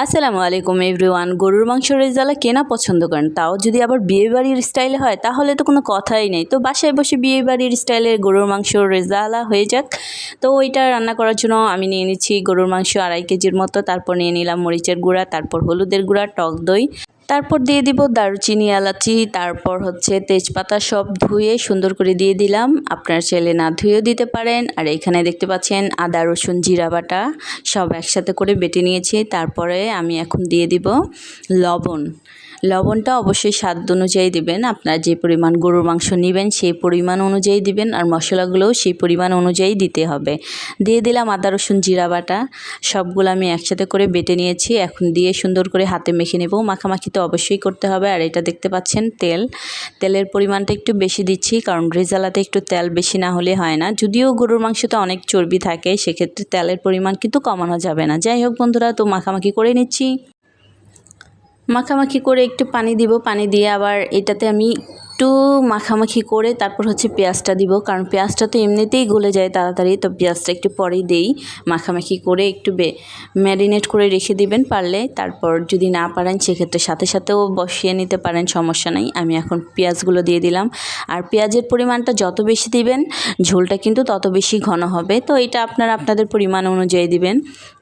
আসসালামু আলাইকুম এভরিওয়ান। গরুর মাংস রেজালা কেনা পছন্দ করেন, তাও যদি আবার বিয়ে বাড়ির স্টাইলে হয়, তাহলে তো কোনো কথাই নেই। তো বাসায় বসে বিয়ে বাড়ির স্টাইলে গরুর মাংস রেজালা হয়ে যাক। তো ওইটা রান্না করার জন্য আমি নিয়ে নিচ্ছি গরুর মাংস আড়াই কেজির মতো, তারপর নিয়ে নিলাম মরিচের গুঁড়া, তারপর হলুদের গুঁড়া, টক দই। তারপর দিয়ে দিব দারুচিনি, এলাচি, তারপর হচ্ছে তেজপাতা সব ধুয়ে সুন্দর করে দিয়ে দিলাম। আপনার ছেলে না ধুয়েও দিতে পারেন। আর এখানে দেখতে পাচ্ছেন আদা, রসুন, জিরা বাটা সব একসাথে করে বেটে নিয়েছি। তারপরে আমি এখন দিয়ে দিব লবণ। লবণটা অবশ্যই স্বাদ অনুযায়ী দিবেন। আপনার যে পরিমাণ গরুর মাংস নেবেন সেই পরিমাণ অনুযায়ী দিবেন আর মশলাগুলোও সেই পরিমাণ অনুযায়ী দিতে হবে। দিয়ে দিলাম আদা, রসুন, জিরা বাটা। সবগুলো আমি একসাথে করে বেটে নিয়েছি। এখন দিয়ে সুন্দর করে হাতে মেখে নেব। মাখামাখি তো অবশ্যই করতে হবে। আর এটা দেখতে পাচ্ছেন তেল। তেলের পরিমাণটা একটু বেশি দিচ্ছি কারণ রেজালাতে একটু তেল বেশি না হলে হয় না। যদিও গরুর মাংসতে অনেক চর্বি থাকে, সেক্ষেত্রে তেলের পরিমাণ কিন্তু কমানো যাবে না। যাই হোক বন্ধুরা, তো মাখামাখি করে নিচ্ছি। মাখামাখি করে একটু পানি দিব, পানি দিয়ে আবার এটাতে আমি একটু মাখামাখি করে তারপর হচ্ছে পেঁয়াজটা দিব। কারণ পেঁয়াজটা তো এমনিতেই গলে যায় তাড়াতাড়ি, তো পেঁয়াজটা একটু পরেই দেই। মাখামাখি করে একটু বে, ম্যারিনেট করে রেখে দিবেন পারলে। তারপর যদি না পারেন সেক্ষেত্রে সাথে সাথেও বসিয়ে নিতে পারেন, সমস্যা নাই। আমি এখন পেঁয়াজগুলো দিয়ে দিলাম। আর পেঁয়াজের পরিমাণটা যত বেশি দিবেন, ঝোলটা কিন্তু তত বেশি ঘন হবে। তো এটা আপনারা আপনাদের পরিমাণ অনুযায়ী দিবেন।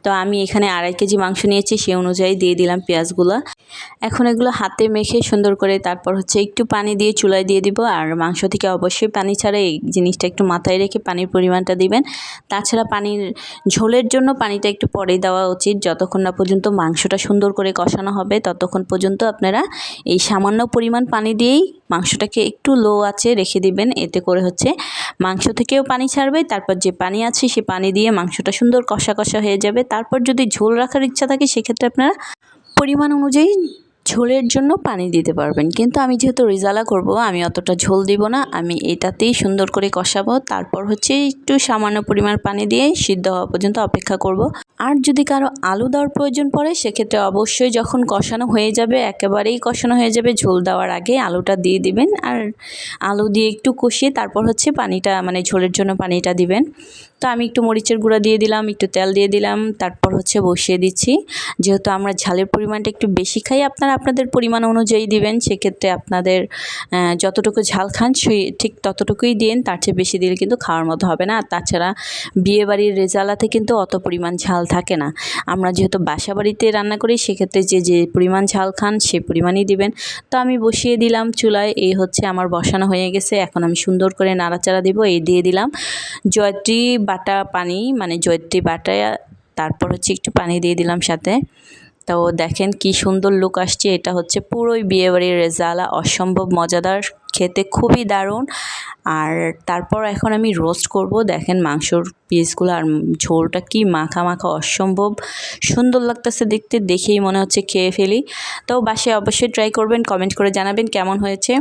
তো আমি এখানে আড়াই কেজি মাংস নিয়েছি সেই অনুযায়ী দিয়ে দিলাম পেঁয়াজগুলো। এখন এগুলো হাতে মেখে সুন্দর করে তারপর হচ্ছে একটু পানি দিয়ে চুলায় দিয়ে দিব। আর মাংস থেকে অবশ্যই পানি ছাড়া এই জিনিসটা একটু মাথায় রেখে পানির পরিমাণটা দিবেন। তাছাড়া পানির ঝোলের জন্য পানিটা একটু পরে দেওয়া উচিত। যতক্ষণ না পর্যন্ত মাংসটা সুন্দর করে কষানো হবে, ততক্ষণ পর্যন্ত আপনারা এই সামান্য পরিমাণ পানি দিয়েই মাংসটাকে একটু লো আছে রেখে দিবেন। এতে করে হচ্ছে মাংস থেকেও পানি ছাড়বে, তারপর যে পানি আছে সে পানি দিয়ে মাংসটা সুন্দর কষা কষা হয়ে যাবে। তারপর যদি ঝোল রাখার ইচ্ছা থাকে, সেক্ষেত্রে আপনারা পরিমাণ অনুযায়ী ঝোলের জন্য পানি দিতে পারবেন। কিন্তু আমি যেহেতু রেজালা করব, আমি অতটা ঝোল দিব না। আমি এটাতেই সুন্দর করে কষাবো। তারপর হচ্ছে একটু সামান্য পরিমাণ পানি দিয়ে সিদ্ধ হওয়া পর্যন্ত অপেক্ষা করব। আর যদি কারও আলু দেওয়ার প্রয়োজন পড়ে, সেক্ষেত্রে অবশ্যই যখন কষানো হয়ে যাবে, একেবারেই কষানো হয়ে যাবে, ঝোল দেওয়ার আগে আলুটা দিয়ে দিবেন। আর আলু দিয়ে একটু কষিয়ে তারপর হচ্ছে পানিটা মানে ঝোলের জন্য পানিটা দিবেন। তো আমি একটু মরিচের গুঁড়া দিয়ে দিলাম, একটু তেল দিয়ে দিলাম, তারপর হচ্ছে বসিয়ে দিচ্ছি। যেহেতু আমরা ঝালের পরিমাণটা একটু বেশি খাই, আপনারা আপনাদের পরিমাণ অনুযায়ী দিবেন, সেক্ষেত্রে আপনাদের যতটুকু ঝাল খান, সেই ঠিক ততটুকুই দিন, তার চেয়ে বেশি দিলে কিন্তু খাওয়ার মতো হবে না। তাছাড়া বিয়েবাড়ির রেজালাতে কিন্তু অত পরিমাণ ঝাল থাকে না। আমরা যেহেতু বাসা বাড়িতে রান্না করি, সেক্ষেত্রে যে যে পরিমাণ ঝাল খান, সে পরিমাণই দিবেন। তো আমি বসিয়ে দিলাম চুলায়, এই হচ্ছে আমার বসানো হয়ে গেছে। এখন আমি সুন্দর করে নাড়াচাড়া দিব, এই দিয়ে দিলাম জয়ত্রী বাটা পানি মানে জয়ত্রী বাটা তারপর হচ্ছে একটু পানি দিয়ে দিলাম সাথে। তো দেখেন কি সুন্দর লুক আসছে। এটা হচ্ছে পুরোই বিয়েবাড়ির রেজালা, অসম্ভব মজাদার, খেতে খুবই দারুণ। আর তারপর এখন আমি রোস্ট করব। দেখেন মাংসর পিসগুলো আর ঝোলটা কি মাখা মাখা অসম্ভব। সুন্দর লাগতেছে দেখতে, দেখেই মনে হচ্ছে খেয়ে ফেলি। তো বাসায় অবশ্যই ট্রাই করবেন কমেন্ট করে জানাবেন কেমন হয়েছে।